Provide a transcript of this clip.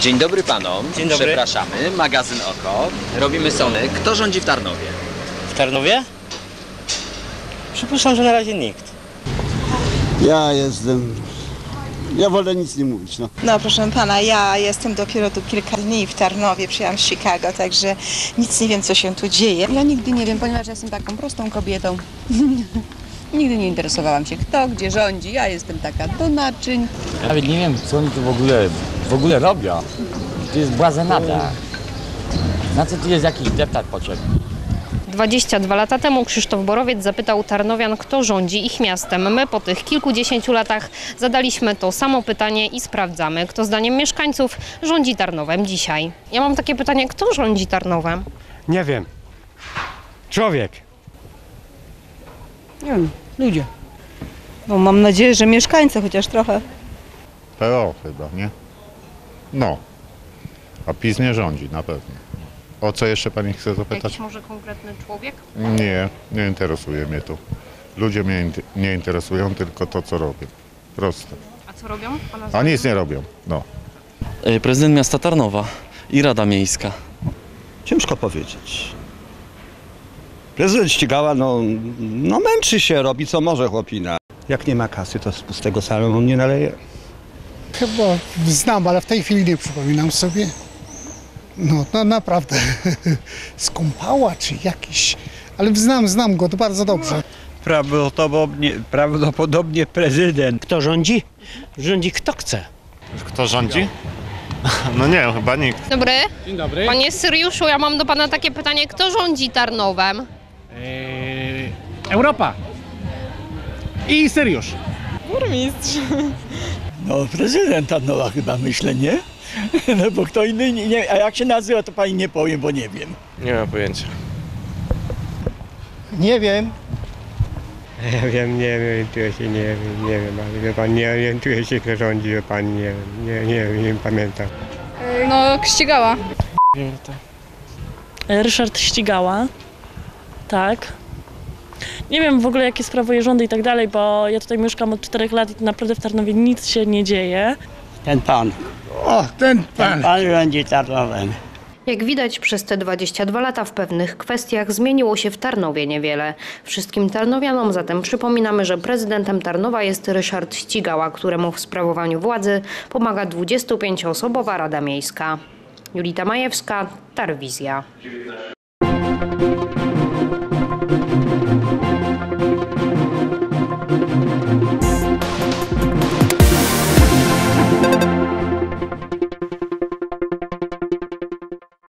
Dzień dobry panom. Dzień dobry. Przepraszamy. Magazyn Oko. Robimy Sony. Kto rządzi w Tarnowie? W Tarnowie? Przypuszczam, że na razie nikt. Ja jestem. Ja wolę nic nie mówić. No. No proszę pana, ja jestem dopiero tu kilka dni w Tarnowie, przyjechałam z Chicago, także nic nie wiem co się tu dzieje. Ja nigdy nie wiem, ponieważ jestem taką prostą kobietą. nigdy nie interesowałam się kto, gdzie rządzi. Ja jestem taka do naczyń. Nawet nie wiem, co oni tu w ogóle, w ogóle robią. To jest błazenada. Na co tu jest jakiś deputat potrzebny? 22 lata temu Krzysztof Borowiec zapytał Tarnowian, kto rządzi ich miastem. My po tych kilkudziesięciu latach zadaliśmy to samo pytanie i sprawdzamy, kto zdaniem mieszkańców rządzi Tarnowem dzisiaj. Ja mam takie pytanie, kto rządzi Tarnowem? Nie wiem. Człowiek. Nie wiem, ludzie. No mam nadzieję, że mieszkańcy chociaż trochę. PO chyba, nie? No. A PiS nie rządzi, na pewno. O co jeszcze pani chce zapytać? Jakiś może konkretny człowiek? Nie, nie interesuje mnie to. Ludzie mnie nie interesują, tylko to, co robią. Proste. A co robią? Pana A nic nie robią, no. E, Prezydent miasta Tarnowa i Rada Miejska. Ciężko powiedzieć. Prezydent ścigała, no, no męczy się, robi co może chłopina. Jak nie ma kasy, to z pustego salonu nie naleje. Chyba znam, ale w tej chwili nie przypominam sobie. No, no naprawdę. Skąpała czy jakiś. Ale znam, znam go to bardzo dobrze. Prawdopodobnie, prawdopodobnie prezydent. Kto rządzi? Rządzi kto chce. Kto rządzi? No nie, chyba nikt. Dobry. Dzień dobry. Panie Syriuszu, ja mam do pana takie pytanie, kto rządzi Tarnowem? Eee, Europa. I Syriusz. No prezydent Tarnowa chyba myślę, nie? No bo kto inny, nie, nie, a jak się nazywa to pani nie powiem, bo nie wiem. Nie mam pojęcia. Nie wiem. Ja wiem, nie orientuję się, nie wiem, nie wiem, ale wie pan, nie orientuję się, kto rządzi, wie pan, nie wiem, nie, nie wiem, nie pamiętam. No, ścigała. Ryszard Ścigała. Tak. Nie wiem w ogóle jakie sprawuje rządy i tak dalej, bo ja tutaj mieszkam od czterech lat i naprawdę w Tarnowie nic się nie dzieje. Ten pan. O, ten pan. Pan rządzi Tarnowem. Jak widać, przez te 22 lata w pewnych kwestiach zmieniło się w Tarnowie niewiele. Wszystkim Tarnowianom zatem przypominamy, że prezydentem Tarnowa jest Ryszard Ścigała, któremu w sprawowaniu władzy pomaga 25-osobowa Rada Miejska. Julita Majewska, Tarwizja.